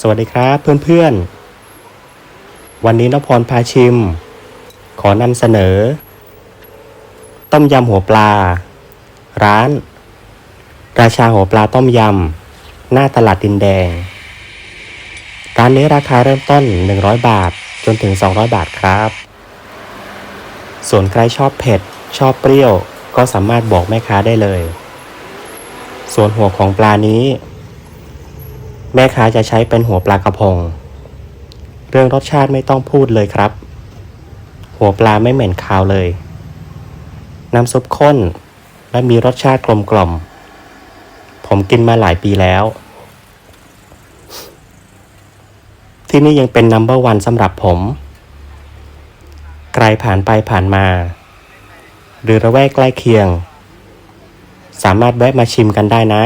สวัสดีครับเพื่อนๆ วันนี้นพพรพาชิม ขอนำเสนอ ต้มยำหัวปลา ร้าน ราชาหัวปลาต้มยำ หน้าตลาดดินแดง ร้านนี้ราคาเริ่มต้น 100 บาทจนถึง 200 บาทครับ ส่วนใครชอบเผ็ด ชอบเปรี้ยว ก็สามารถบอกแม่ค้าได้เลย ส่วนหัวของปลานี้ แม่ค้าจะใช้เป็นหัวปลากระพง เรื่องรสชาติไม่ต้องพูดเลยครับ หัวปลาไม่เหม็นคาวเลย น้ำซุปข้นและมีรสชาติกลมกล่อม ผมกินมาหลายปีแล้ว ที่นี่ยังเป็นนัมเบอร์วันสำหรับผม ใครผ่านไปผ่านมา หรือระแวกใกล้เคียง สามารถแวะมาชิมกันได้นะ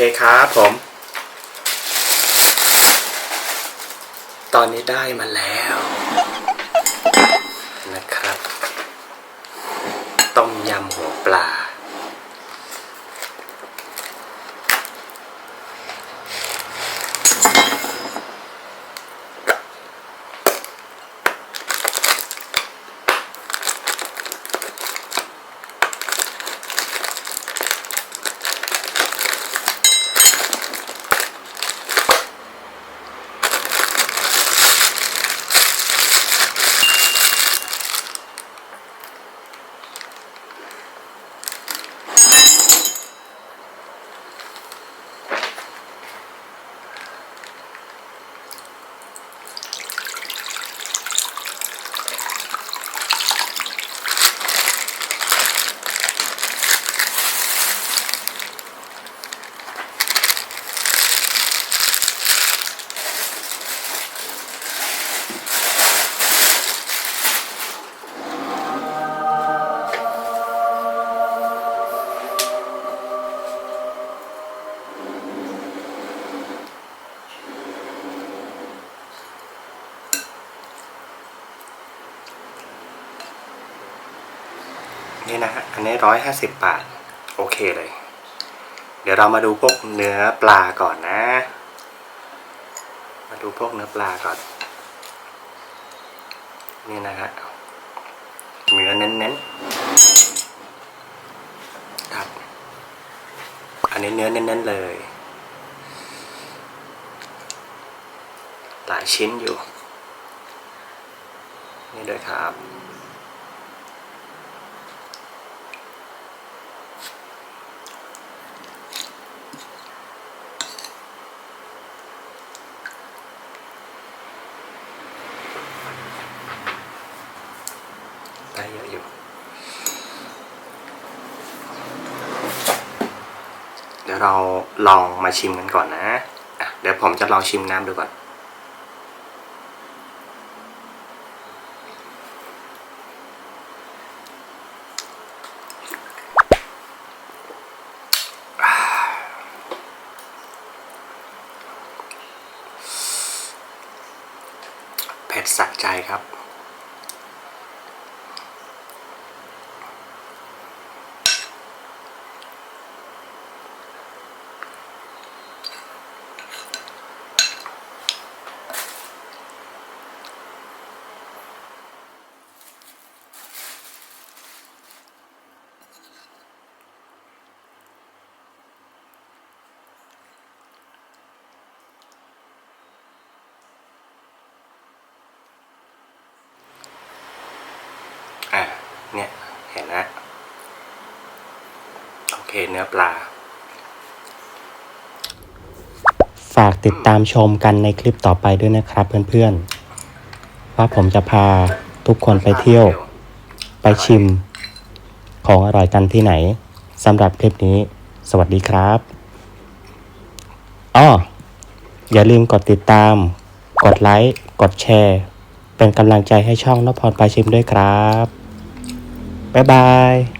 คครับผม ตอนนี้ได้มาแล้วนะครับ ต้มยำหัวปลา นี่นะฮะอันนี้ร้อยห้าสิบบาท โอเคเลย เดี๋ยวเรามาดูพวกเนื้อปลาก่อนนะ มาดูพวกเนื้อปลาก่อน นี่นะฮะเนื้อเน้นๆครับ อันนี้เนื้อเน้นๆเลย หลายชิ้นอยู่ นี่ด้วยครับ ดี๋ยวเราลองมาชิมกันก่อนนะะเดี๋ยวผมจะลองชิมน้ำดูก่อนเผ็ดสะใจครับ เห็นนะโอเคเนื้อปลา ฝากติดตามชมกันในคลิปต่อไปด้วยนะครับเพื่อนๆ ว่าผมจะพาทุกคนไปเที่ยว ไปชิม ของอร่อยกันที่ไหนสำหรับคลิปนี้ สวัสดีครับอ้ออย่าลืมกดติดตาม กดไลค์ กดแชร์ เป็นกำลังใจให้ช่องนพพรปาชิมด้วยครับ บ๊ายบาย